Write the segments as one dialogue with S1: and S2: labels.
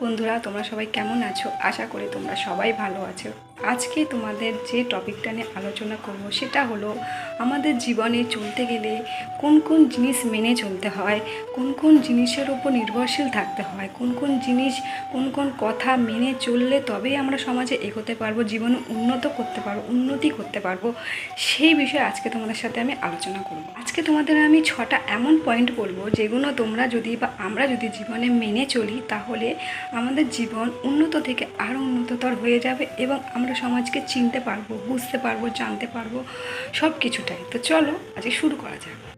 S1: বন্ধুরা তোমরা সবাই কেমন আছো? আশা করি তোমরা সবাই ভালো আছো। আজকে তোমাদের যে টপিকটা নিয়ে আলোচনা করব সেটা হলো আমাদের জীবনে চলতে গেলে কোন কোন জিনিস মেনে চলতে হয়, কোন কোন জিনিসের উপর নির্ভরশীল থাকতে হয়, কোন কোন জিনিস, কোন কোন কথা মেনে চললে তবেই আমরা সমাজে এগোতে পারব, জীবনে উন্নত করতে পারব, উন্নতি করতে পারব, সেই বিষয়ে আজকে তোমাদের সাথে আমি আলোচনা করব। আজকে তোমাদের আমি ছটা এমন পয়েন্ট বলব যেগুলো তোমরা যদি বা আমরা যদি জীবনে মেনে চলি তাহলে আমাদের জীবন উন্নত থেকে আরও উন্নততর হয়ে যাবে এবং আমরা সমাজকে চিনতে পারব, বুঝতে পারব, জানতে পারব, সব কিছুটাই। তো চলো, আজকে শুরু করা যাক।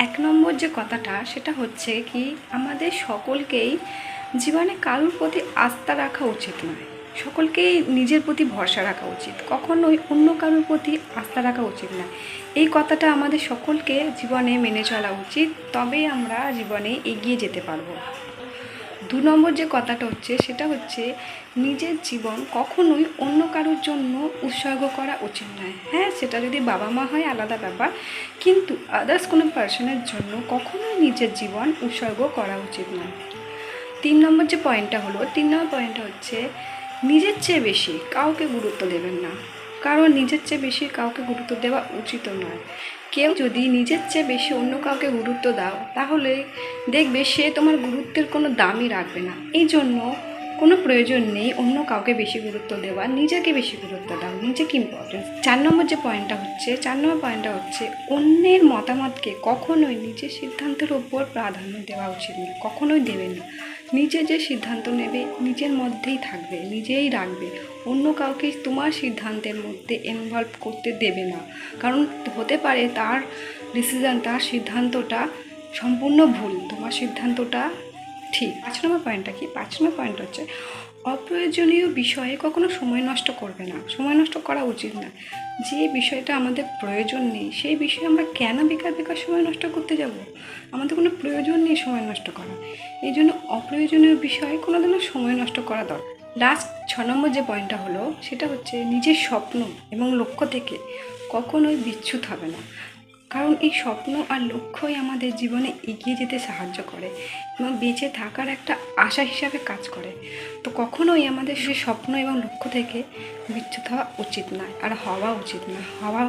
S1: এক নম্বর যে কথাটা, সেটা হচ্ছে কি, আমাদের সকলকেই জীবনে কারোর প্রতি আস্থা রাখা উচিত নয়। সকলকেই নিজের প্রতি ভরসা রাখা উচিত। কখনোই অন্য কারোর প্রতি আস্থা রাখা উচিত নয় এই কথাটা আমাদের সকলকে জীবনে মেনে চলা উচিত। তবেই আমরা জীবনে এগিয়ে যেতে পারব। দু নম্বর যে কথাটা হচ্ছে, সেটা হচ্ছে নিজের জীবন কখনোই অন্য কারোর জন্য উৎসর্গ করা উচিত নয়। হ্যাঁ সেটা যদি বাবা মা হয়, আলাদা ব্যাপার। কিন্তু আদার্স কোনো পার্সনের জন্য কখনোই নিজের জীবন উৎসর্গ করা উচিত নয়। তিন নম্বর যে পয়েন্টটা হলো, তিন নম্বর পয়েন্টটা হচ্ছে নিজের চেয়ে বেশি কাউকে গুরুত্ব দেবেন না। কারণ নিজের চেয়ে বেশি কাউকে গুরুত্ব দেওয়া উচিত নয়। কেউ যদি নিজের চেয়ে বেশি অন্য কাউকে গুরুত্ব দাও, তাহলে দেখবে সে তোমার গুরুত্বের কোনো দামই রাখবে না। এই জন্য কোনো প্রয়োজন নেই অন্য কাউকে বেশি গুরুত্ব দেওয়া, নিজেকে বেশি গুরুত্ব দাও, নিজেকে ইম্পর্টেন্স চার নম্বর যে পয়েন্টটা হচ্ছে, চার নম্বর পয়েন্টটা হচ্ছে অন্যের মতামতকে কখনোই নিজের সিদ্ধান্তের ওপর প্রাধান্য দেওয়া উচিত নয়, কখনোই দেবে না। নিজে যে সিদ্ধান্ত নেবে, নিজের মধ্যেই থাকবে, নিজেই রাখবে। অন্য কাউকে তোমার সিদ্ধান্তের মধ্যে ইনভলভ করতে দেবে না। কারণ হতে পারে তার ডিসিশান তার সিদ্ধান্তটা সম্পূর্ণ ভুল, তোমার সিদ্ধান্তটা ঠিক। পাঁচ নম্বর পয়েন্টটা কি? পাঁচ নম্বর পয়েন্ট হচ্ছে অপ্রয়োজনীয় বিষয়ে কখনো সময় নষ্ট করবে না। সময় নষ্ট করা উচিত না। যে বিষয়টা আমাদের প্রয়োজন নেই, সেই বিষয়ে আমরা কেন বেকার বেকার সময় নষ্ট করতে যাব? আমাদের কোনো প্রয়োজন নেই সময় নষ্ট করা এই জন্য অপ্রয়োজনীয় বিষয়ে কোনো দিনও সময় নষ্ট করা দরকার। লাস্ট ছ নম্বর যে পয়েন্টটা হলো, সেটা হচ্ছে নিজের স্বপ্ন এবং লক্ষ্য থেকে কখনোই বিচ্ছুত হবে না। কারণ এই স্বপ্ন আর লক্ষ্যই আমাদের জীবনে এগিয়ে যেতে সাহায্য করে এবং বেঁচে থাকার একটা আশা হিসাবে কাজ করে। তো কখনোই আমাদের সেই স্বপ্ন এবং লক্ষ্য থেকে বিচ্যুত হওয়া উচিত নয়, আর হওয়া উচিত নয়, হওয়া